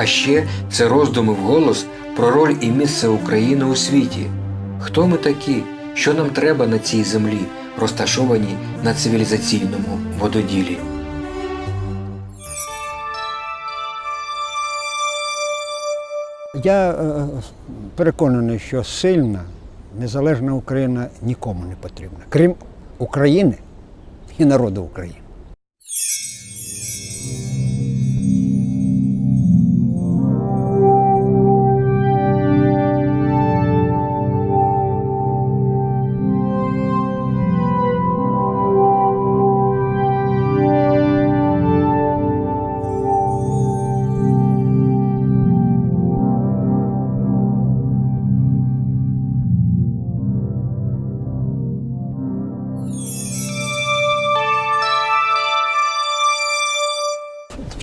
а ще це роздуми вголос про роль і місце України у світі. Хто ми такі, що нам треба на цій землі, розташованій на цивілізаційному вододілі. Я е, переконаний, що сильна, незалежна Україна нікому не потрібна, крім України і народу України.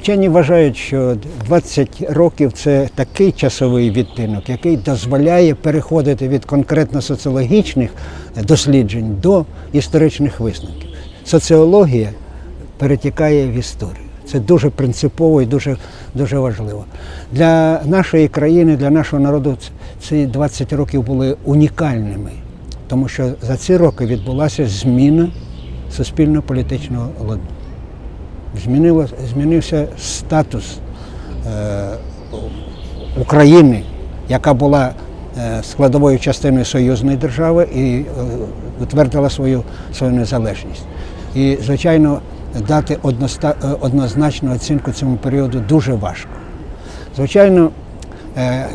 Вчені вважають, що 20 років це такий часовий відтинок, який дозволяє переходити від конкретно соціологічних досліджень до історичних висновків. Соціологія перетікає в історію. Це дуже принципово і дуже, дуже важливо. Для нашої країни, для нашого народу ці 20 років були унікальними, тому що за ці роки відбулася зміна суспільно-політичного ладу змінило, змінився статус е, України, яка була е, складовою частиною союзної держави і е, утвердила свою, свою незалежність. І, звичайно, дати односта, е, однозначну оцінку цьому періоду дуже важко. Звичайно, е,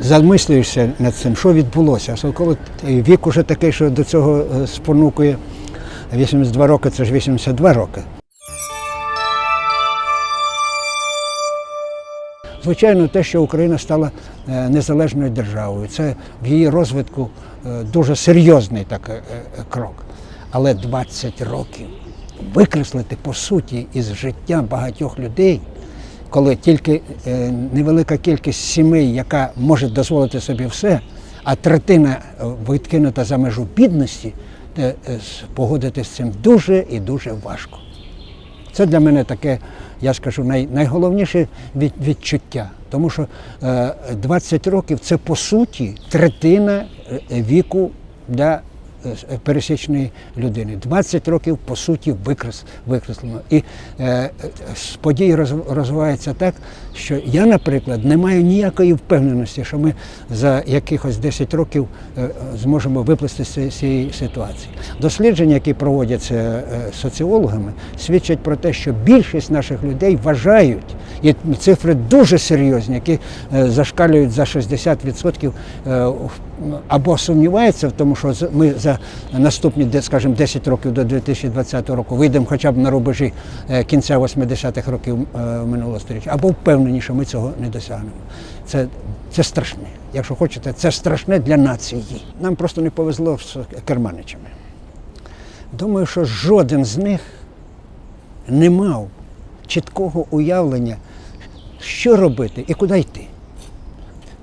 замислюєшся над цим, що відбулося. Коли вік уже такий, що до цього спонукує 82 роки, це ж 82 роки. Звичайно, те, що Україна стала е, незалежною державою, це в її розвитку е, дуже серйозний так, е, крок. Але 20 років викреслити по суті із життя багатьох людей, коли тільки невелика кількість сімей, яка може дозволити собі все, а третина відкинута за межу бідності, погодитися з цим дуже і дуже важко. Це для мене таке, я скажу, най, найголовніше від, відчуття. Тому що е, 20 років це по суті третина е, віку для пересічної людини. 20 років по суті викрес, викреслено. І е, е, події роз- розвиваються так, що я, наприклад, не маю ніякої впевненості, що ми за якихось 10 років е, е, зможемо виплисти з цієї- ситуації. Дослідження, які проводяться е, соціологами, свідчать про те, що більшість наших людей вважають, і цифри дуже серйозні, які е, зашкалюють за 60%, е, або сумніваються в тому, що ми за наступні, скажімо, 10 років до 2020 року вийдемо хоча б на рубежі е, кінця 80-х років минулого століття, або впевнені, що ми цього не досягнемо. Це, це страшне. Якщо хочете, це страшне для нації. Нам просто не повезло з керманичами. Думаю, що жоден з них не мав чіткого уявлення, що робити і куди йти.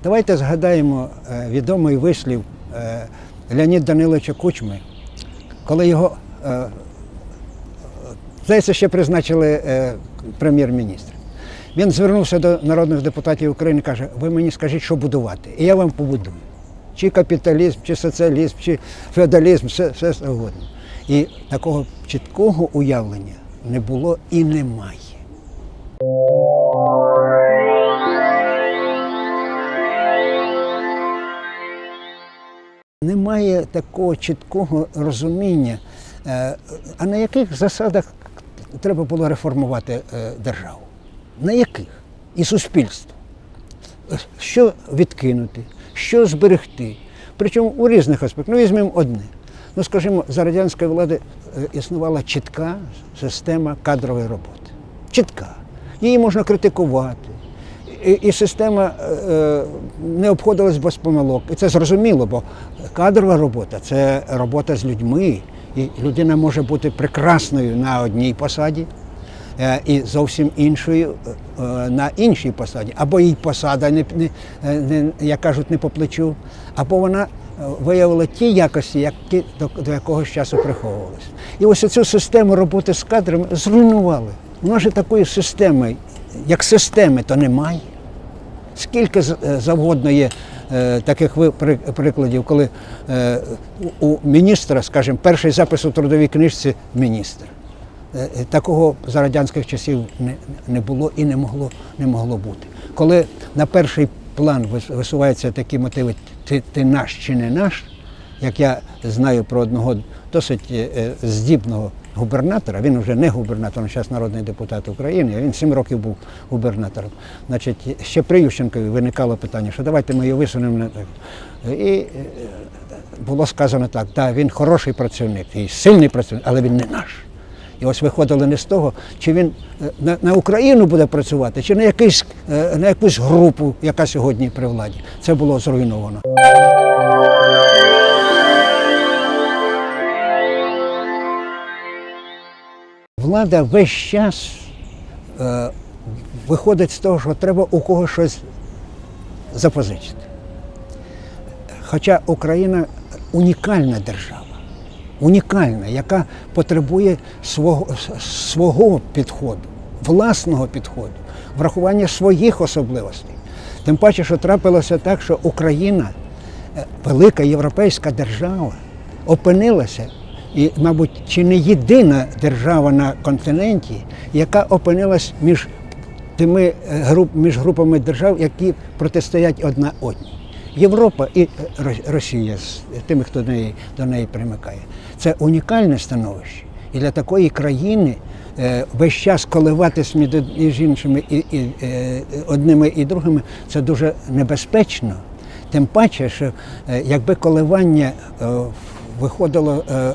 Давайте згадаємо е, відомий вислів е, Леоніда Даниловича Кучми, коли його, е, здається, ще призначили прем'єр-міністром. Він звернувся до народних депутатів України і каже, ви мені скажіть, що будувати, і я вам побудую. Чи капіталізм, чи соціалізм, чи феодалізм, все, все завгодно. І такого чіткого уявлення не було і немає. Немає такого чіткого розуміння, е, а на яких засадах треба було реформувати е, державу? На яких? І суспільство. Що відкинути, що зберегти. Причому у різних аспектах. Ну, візьмемо одне. Ну, скажімо, за радянської влади е, існувала чітка система кадрової роботи. Чітка. Її можна критикувати, і, і система е, не обходилась без помилок. І це зрозуміло, бо кадрова робота це робота з людьми. І людина може бути прекрасною на одній посаді е, і зовсім іншою е, на іншій посаді. Або їй посада, не, не, е, не, як кажуть, не по плечу, або вона е, виявила ті якості, які до, до якогось часу приховувалися. І ось цю систему роботи з кадрами зруйнували. У нас же такої системи, як системи, то немає. Скільки е, завгодно є е, таких прикладів, коли е, у міністра, скажімо, перший запис у трудовій книжці міністр. Такого за радянських часів не було і не могло, не могло бути. Коли на перший план висуваються такі мотиви ти, ти наш чи не наш, як я знаю про одного досить е, е, здібного губернатора, він вже не губернатор, він зараз народний депутат України, а він сім років був губернатором. Значить, ще при Ющенкові виникало питання, що давайте ми його висунемо. І е, було сказано так, да, він хороший працівник, і сильний працівник, але він не наш. І ось виходили не з того, чи він на, на Україну буде працювати, чи на, якийсь, на якусь групу, яка сьогодні при владі. Це було зруйновано. Влада весь час е, виходить з того, що треба у когось щось запозичити. Хоча Україна унікальна держава, унікальна, яка потребує свого, свого підходу, власного підходу, врахування своїх особливостей. Тим паче, що трапилося так, що Україна, е, велика європейська держава, опинилася, і, мабуть, чи не єдина держава на континенті, яка опинилась між тими е, груп, між групами держав, які протистоять одна одній. Європа і е, Росія з тими, хто до неї, до неї примикає. Це унікальне становище. І для такої країни е, весь час коливатись між, іншими і, і, е, одними і другими це дуже небезпечно. Тим паче, що е, якби коливання е, виходило, е, е,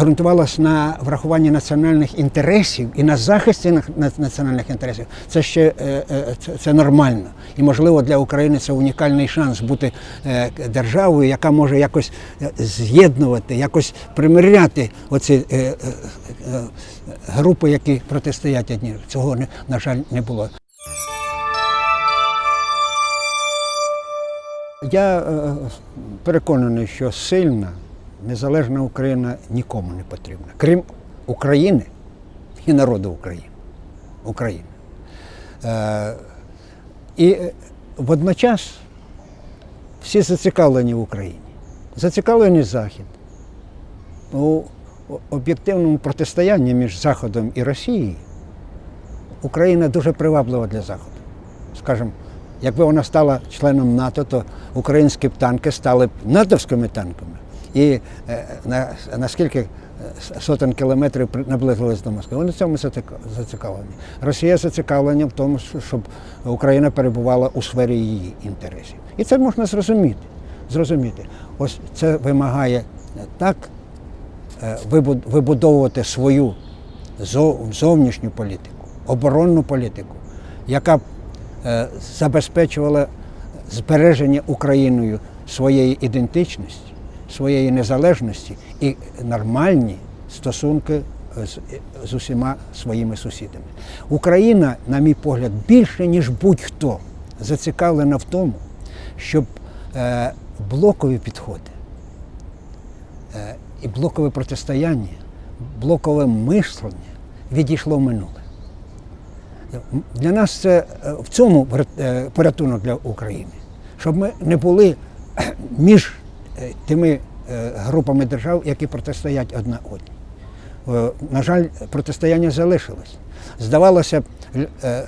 ґрунтувалося на врахуванні національних інтересів і на захисті на- на- національних інтересів, це ще е, це, нормально. І можливо для України це унікальний шанс бути державою, яка може якось з'єднувати, якось примиряти оці групи, які протистоять одні. Цього на жаль не було. Я переконаний, що сильна, незалежна Україна нікому не потрібна, крім України і народу України. України. Е, і е, водночас всі зацікавлені в Україні. Зацікавлений Захід. У об'єктивному протистоянні між Заходом і Росією Україна дуже приваблива для Заходу. Скажімо, якби вона стала членом НАТО, то українські танки стали б натовськими танками. І е, на, наскільки е, сотень кілометрів наблизились до Москви. Вони в цьому зацікавлені. Росія зацікавлена в тому, щоб Україна перебувала у сфері її інтересів. І це можна зрозуміти. зрозуміти. Ось це вимагає так е, вибудовувати свою зовнішню політику, оборонну політику, яка б забезпечувала збереження Україною своєї ідентичності, своєї незалежності і нормальні стосунки з, з усіма своїми сусідами. Україна, на мій погляд, більше ніж будь-хто зацікавлена в тому, щоб е, блокові підходи е, і блокове протистояння, блокове мислення відійшло в минуле. Для нас це е, в цьому е, порятунок для України, щоб ми не були між тими е, групами держав, які протистоять одна одній. Е, На жаль, протистояння залишилось. Здавалося б, е, е,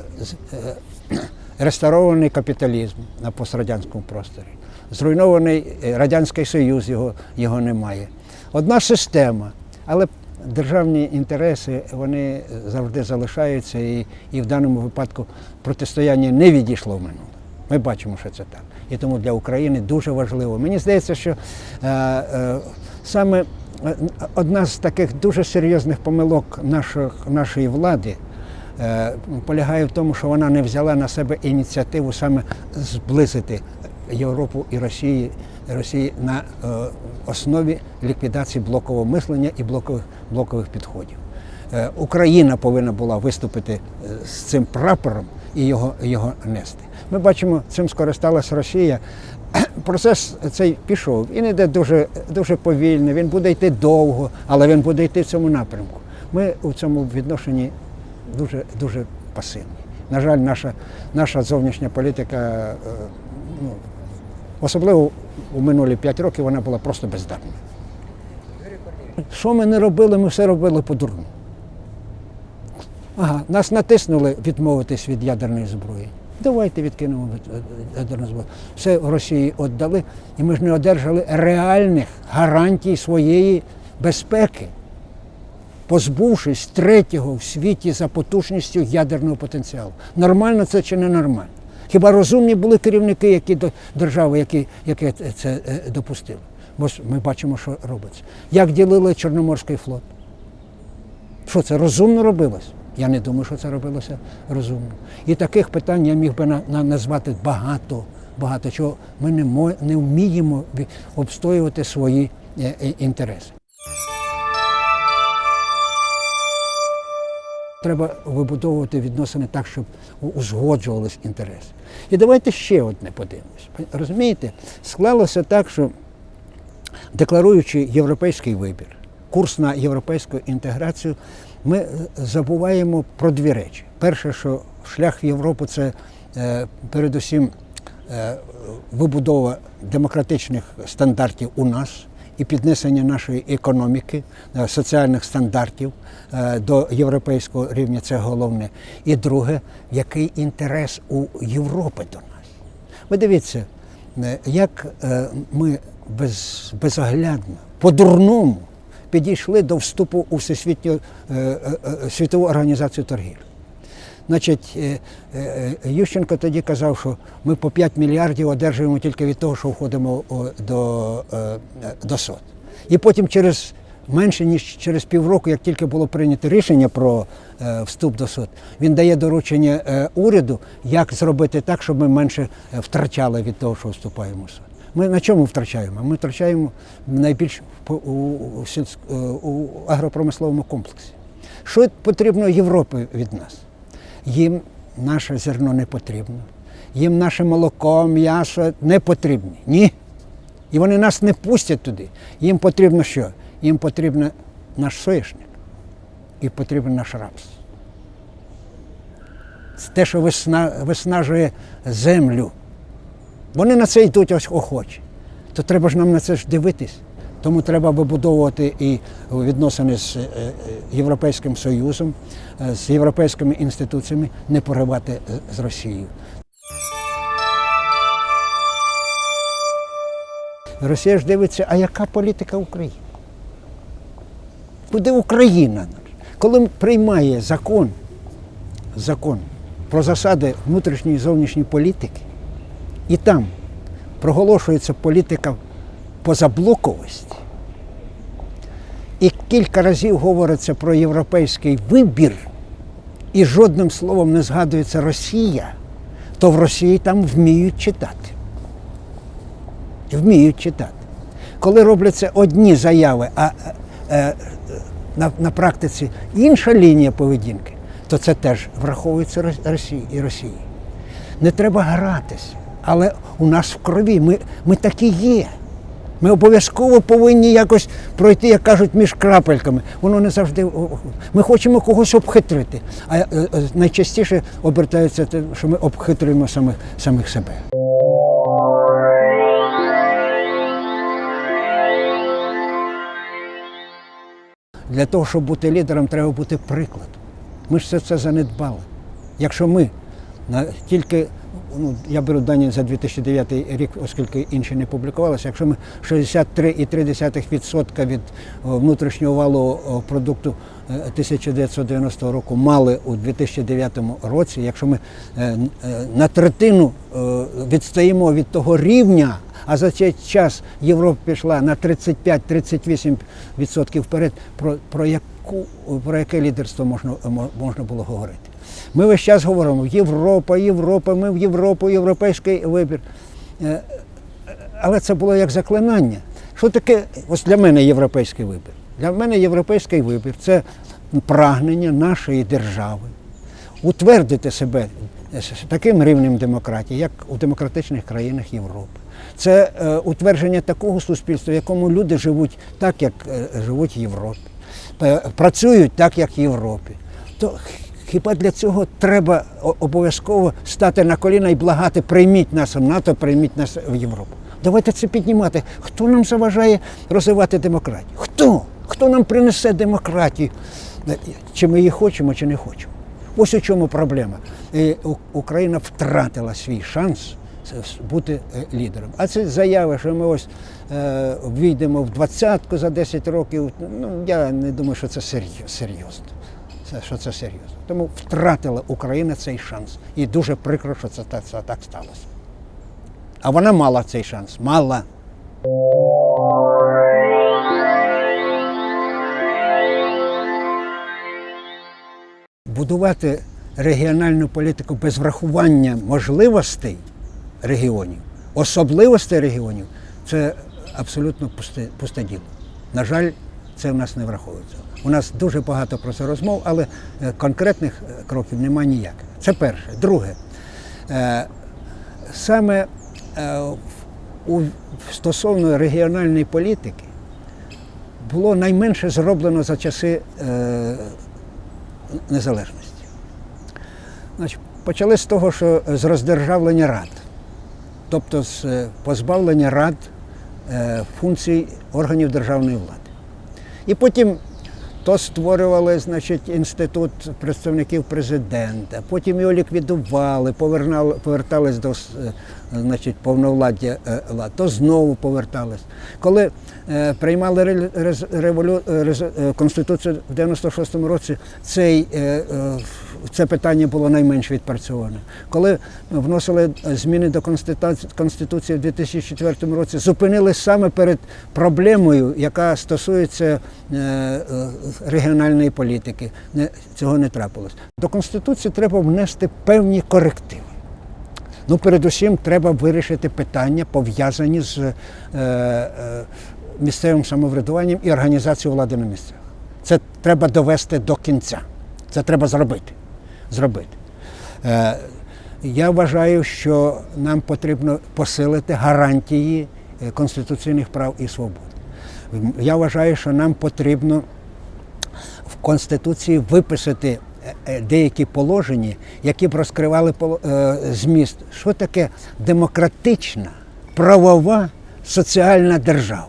реставрований капіталізм на пострадянському просторі, зруйнований е, Радянський Союз, його, його немає. Одна система, але державні інтереси вони завжди залишаються, і, і в даному випадку протистояння не відійшло в минуле. Ми бачимо, що це так. І тому для України дуже важливо. Мені здається, що е, е, саме е, одна з таких дуже серйозних помилок наших, нашої влади е, полягає в тому, що вона не взяла на себе ініціативу саме зблизити Європу і Росії, Росії на е, основі ліквідації блокового мислення і блокових, блокових підходів. Україна повинна була виступити з цим прапором і його, його нести. Ми бачимо, цим скористалась Росія. Процес цей пішов. Він йде дуже, дуже повільно, він буде йти довго, але він буде йти в цьому напрямку. Ми у цьому відношенні дуже, дуже пасивні. На жаль, наша, наша зовнішня політика, е, ну, особливо у минулі п'ять років, вона була просто бездарна. Що ми не робили, ми все робили по-дурному. Ага, нас натиснули відмовитись від ядерної зброї. Давайте відкинемо від- від- ядерну зброю. Все Росії віддали, і ми ж не одержали реальних гарантій своєї безпеки, позбувшись третього в світі за потужністю ядерного потенціалу. Нормально це чи не нормально? Хіба розумні були керівники, які держави, які, які це е, допустили? Бо ми бачимо, що робиться. Як ділили Чорноморський флот? Що це розумно робилось? Я не думаю, що це робилося розумно. І таких питань я міг би на, на- назвати багато, багато чого. Ми не, мо, не вміємо обстоювати свої е, е, інтереси. Треба вибудовувати відносини так, щоб узгоджувались інтереси. І давайте ще одне подивимось. Розумієте, склалося так, що декларуючи європейський вибір, курс на європейську інтеграцію, ми забуваємо про дві речі. Перше, що шлях в Європу це е, передусім е, вибудова демократичних стандартів у нас і піднесення нашої економіки, е, соціальних стандартів до європейського рівня це головне. І друге, який інтерес у Європи до нас. Ви дивіться, як ми без, безоглядно, по-дурному підійшли до вступу у Всесвітню е, е, е, світову організацію торгівлі. Значить, Ющенко тоді казав, що ми по 5 мільярдів одержуємо тільки від того, що входимо до, до СОТ. І потім через менше ніж через півроку, як тільки було прийнято рішення про вступ до СОТ, він дає доручення уряду, як зробити так, щоб ми менше втрачали від того, що вступаємо в СОТ. Ми на чому втрачаємо? Ми втрачаємо найбільш у, у, е, у агропромисловому комплексі. Що потрібно Європі від нас? Їм наше зерно не потрібно, їм наше молоко, м'ясо не потрібні. Ні. І вони нас не пустять туди. Їм потрібно що? Їм потрібен наш соняшник і потрібен наш рапс. Це те, що виснажує землю. Вони на це йдуть ось охочі. То треба ж нам на це ж дивитись. Тому треба вибудовувати і відносини з е, е, Європейським Союзом, е, з європейськими інституціями, не поривати з Росією. Росія ж дивиться, а яка політика України? Куди Україна? Коли приймає закон, закон про засади внутрішньої і зовнішньої політики, і там проголошується політика позаблоковості, і кілька разів говориться про європейський вибір, і жодним словом не згадується Росія, то в Росії там вміють читати. Вміють читати. Коли робляться одні заяви, а е, е, на, на практиці інша лінія поведінки, то це теж враховується Росії і Росії. Не треба гратися, але у нас в крові ми, ми такі є. Ми обов'язково повинні якось пройти, як кажуть, між крапельками. Воно не завжди. Ми хочемо когось обхитрити. А е, е, найчастіше обертається те, що ми обхитрюємо самих, самих себе. Для того, щоб бути лідером, треба бути прикладом. Ми ж все це занедбали. Якщо ми тільки, ну, я беру дані за 2009 рік, оскільки інші не публікувалися, якщо ми 63,3% від внутрішнього валу продукту е, 1990 року мали у 2009 році, якщо ми е, е, на третину е, відстаємо від того рівня, а за цей час Європа пішла на 35-38% вперед, про, про, яку, про яке лідерство можна, можна було говорити. Ми весь час говоримо Європа, Європа, ми в Європу, європейський вибір. Е, Але це було як заклинання. Що таке ось для мене європейський вибір? Для мене європейський вибір це прагнення нашої держави утвердити себе таким рівнем демократії, як у демократичних країнах Європи. Це е, утвердження такого суспільства, в якому люди живуть так, як е, живуть в Європі, Е, працюють так, як в Європі. То хіба для цього треба обов'язково стати на коліна і благати, прийміть нас в НАТО, прийміть нас в Європу. Давайте це піднімати. Хто нам заважає розвивати демократію? Хто? Хто нам принесе демократію? Е, Чи ми її хочемо, чи не хочемо? Ось у чому проблема. І Україна втратила свій шанс бути е, лідером. А це заяви, що ми ось е, війдемо в двадцятку за 10 років. Ну я не думаю, що це серйозно. Це, що це серйозно. Тому втратила Україна цей шанс. І дуже прикро, що це, так- це так сталося. А вона мала цей шанс. Мала. Будувати регіональну політику без врахування можливостей регіонів, особливостей регіонів це абсолютно пусте, пусте діло. На жаль, це в нас не враховується. У нас дуже багато про це розмов, але е, конкретних е, кроків немає ніяких. Це перше. Друге, е, саме стосовно регіональної політики було найменше зроблено за часи незалежності. Почали з того, що з роздержавлення рад, тобто з позбавлення рад функцій органів державної влади. І потім то створювали значить, інститут представників президента, потім його ліквідували, повертались до е, значить, повновладдя е, то знову повертались. Коли е, приймали револю, е, е, Конституцію в 96-му році, цей, е, це питання було найменш відпрацьоване. Коли вносили зміни до Конституції, в 2004 році, зупинились саме перед проблемою, яка стосується е, е, регіональної політики. Цього не трапилось. До Конституції треба внести певні корективи. Ну, передусім, треба вирішити питання, пов'язані з е, е, місцевим самоврядуванням і організацією влади на місцях. Це треба довести до кінця. Це треба зробити. Зробити. Е, я вважаю, що нам потрібно посилити гарантії е, конституційних прав і свобод. Я вважаю, що нам потрібно в Конституції виписати е, деякі положення, які б розкривали зміст. Що таке демократична, правова, соціальна держава?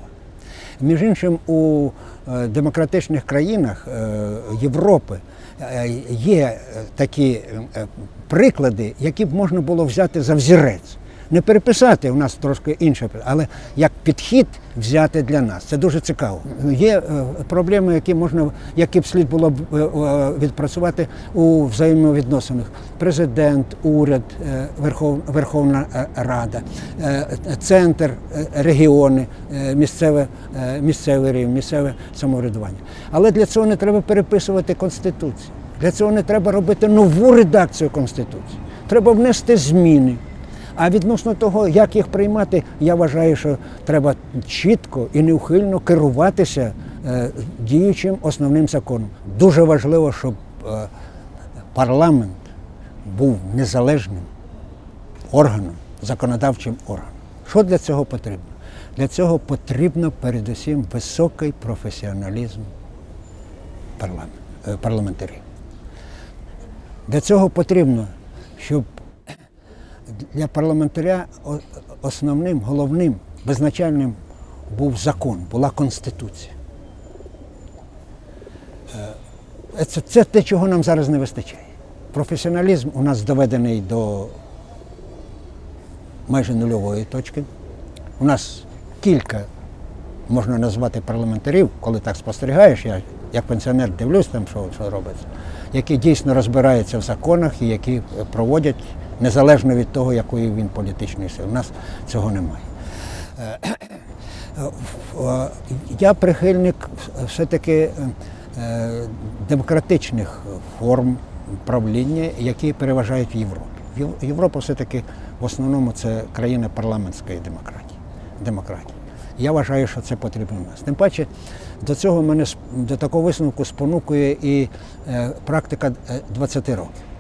Між іншим, у демократичних країнах Європи є е, такі е, приклади, які б можна було взяти за взірець. Не переписати, у нас трошки інше, але як підхід взяти для нас. Це дуже цікаво. Є е, проблеми, які можна, які б слід було б е, е, відпрацювати у взаємовідносинах. Президент, уряд, Верхов, Верховна Рада, центр, регіони, місцеве, місцевий рівень, місцеве самоврядування. Але для цього не треба переписувати Конституцію. Для цього не треба робити нову редакцію Конституції. Треба внести зміни. А відносно того, як їх приймати, я вважаю, що треба чітко і неухильно керуватися е, діючим основним законом. Дуже важливо, щоб е, парламент був незалежним органом, законодавчим органом. Що для цього потрібно? Для цього потрібно передусім високий професіоналізм е, парламентарів. Для цього потрібно, щоб для парламентаря основним, головним, визначальним був закон, була конституція. Е, Це, це те, чого нам зараз не вистачає. Професіоналізм у нас доведений до майже нульової точки. У нас кілька можна назвати парламентарів, коли так спостерігаєш, я як пенсіонер дивлюсь там, що, що робиться, які дійсно розбираються в законах і які проводять незалежно від того, якої він політичної сили. У нас цього немає. Е, е, Я прихильник все-таки е, демократичних форм правління, які переважають в Європі. Європа все-таки в основному це країна парламентської демократії. демократії. Я вважаю, що це потрібно в нас. Тим паче до цього мене до такого висновку спонукує і практика е, 20 років.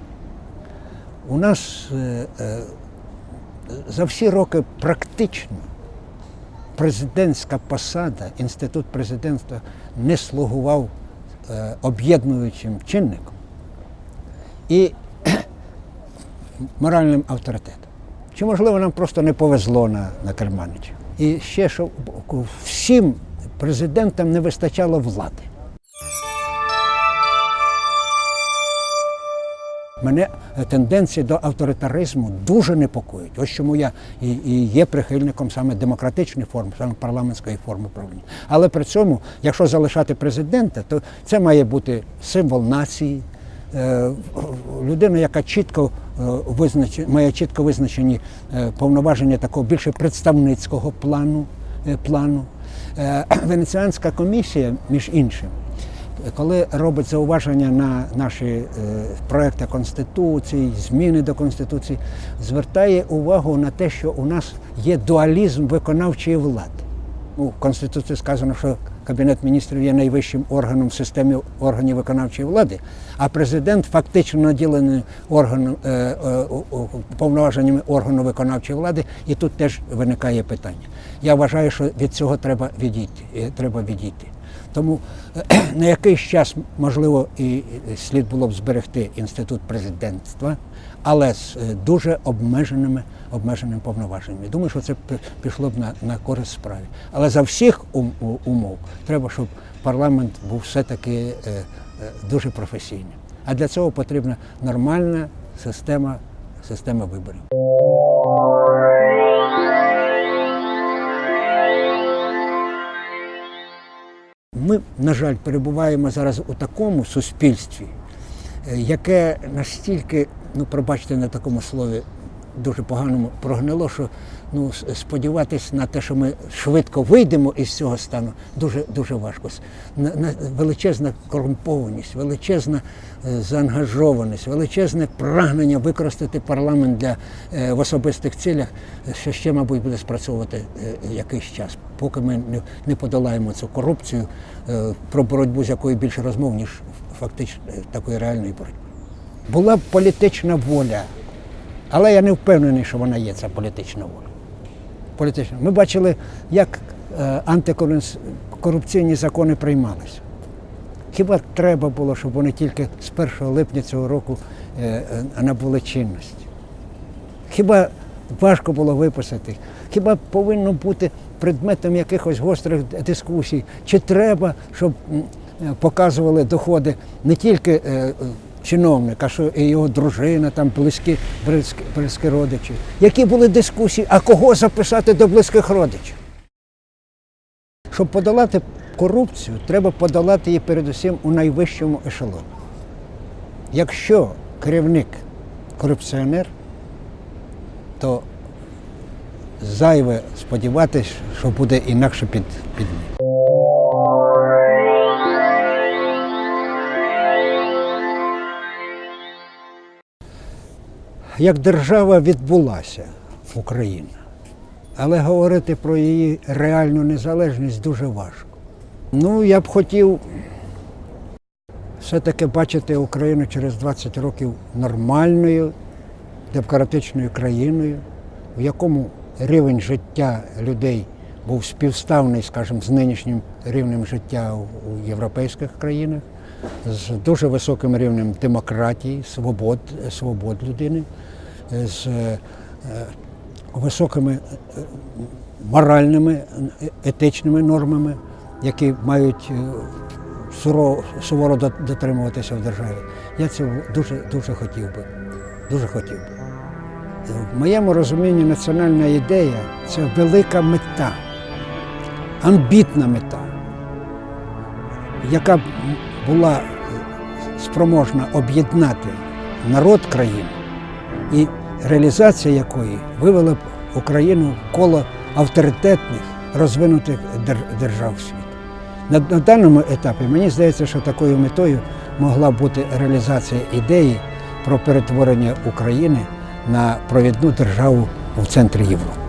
У нас е, е, за всі роки практично президентська посада, інститут президентства не слугував е, об'єднуючим чинником і моральним авторитетом. Чи можливо нам просто не повезло на, на Керманича? І ще що всім президентам не вистачало влади. Мене е, тенденції до авторитаризму дуже непокоїть. Ось чому я і, і є прихильником саме демократичної форми, саме парламентської форми правління. Але при цьому, якщо залишати президента, то це має бути символ нації, е, людина, яка чітко е, визнач... має чітко визначені повноваження такого більше представницького плану. плану. Венеціанська комісія, між іншим, коли робить зауваження на наші е, проекти Конституції, зміни до Конституції, звертає увагу на те, що у нас є дуалізм виконавчої влади. Ну, в Конституції сказано, що Кабінет міністрів є найвищим органом в системі органів виконавчої влади, а президент фактично наділений органом, е, е, повноваженнями органу виконавчої влади, і тут теж виникає питання. Я вважаю, що від цього треба відійти. е, Треба відійти. Тому е, на якийсь час, можливо, і слід було б зберегти інститут президентства, але з е, дуже обмеженими, обмеженими повноваженнями. Думаю, що це пішло б на, на користь справі. Але за всіх ум- умов треба, щоб парламент був все-таки е, дуже професійним. А для цього потрібна нормальна система, система виборів. Ми, на жаль, перебуваємо зараз у такому суспільстві, е, яке настільки, ну пробачте на такому слові, дуже поганому прогнило, що ну, с- сподіватись на те, що ми швидко вийдемо із цього стану, дуже, дуже важко. На, на, величезна корумпованість, величезна е, заангажованість, величезне прагнення використати парламент для, е, в особистих цілях, що ще, мабуть, буде спрацьовувати е, якийсь час, поки ми не, подолаємо цю корупцію, про боротьбу з якою більше розмов, ніж фактично такої реальної боротьби. Була б політична воля, але я не впевнений, що вона є, ця політична воля. Політична. Ми бачили, як е, антикорупційні закони приймалися. Хіба треба було, щоб вони тільки з 1 липня цього року е, е, набули чинності? Хіба важко було виписати? Хіба повинно бути предметом якихось гострих дискусій? Чи треба, щоб показували доходи не тільки чиновника, що і його дружина, там близькі, близькі, близькі родичі? Які були дискусії, а кого записати до близьких родичів? Щоб подолати корупцію, треба подолати її передусім у найвищому ешелоні. Якщо керівник корупціонер, то зайве сподіватися, що буде інакше під, під ним. Як держава відбулася Україна, але говорити про її реальну незалежність дуже важко. Ну, я б хотів все-таки бачити Україну через 20 років нормальною, демократичною країною, в якому рівень життя людей був співставний, скажімо, з нинішнім рівнем життя у європейських країнах, з дуже високим рівнем демократії, свобод, свобод людини, з е, високими е, моральними, етичними нормами, які мають е, сурово, суворо дотримуватися в державі. Я цього дуже, дуже хотів би. Дуже хотів би. В моєму розумінні національна ідея це велика мета, амбітна мета, яка була спроможна об'єднати народ країни і реалізація якої вивела б Україну в коло авторитетних розвинутих держав світу. На, на даному етапі мені здається, що такою метою могла бути реалізація ідеї про перетворення України на провідну державу в центрі Європи.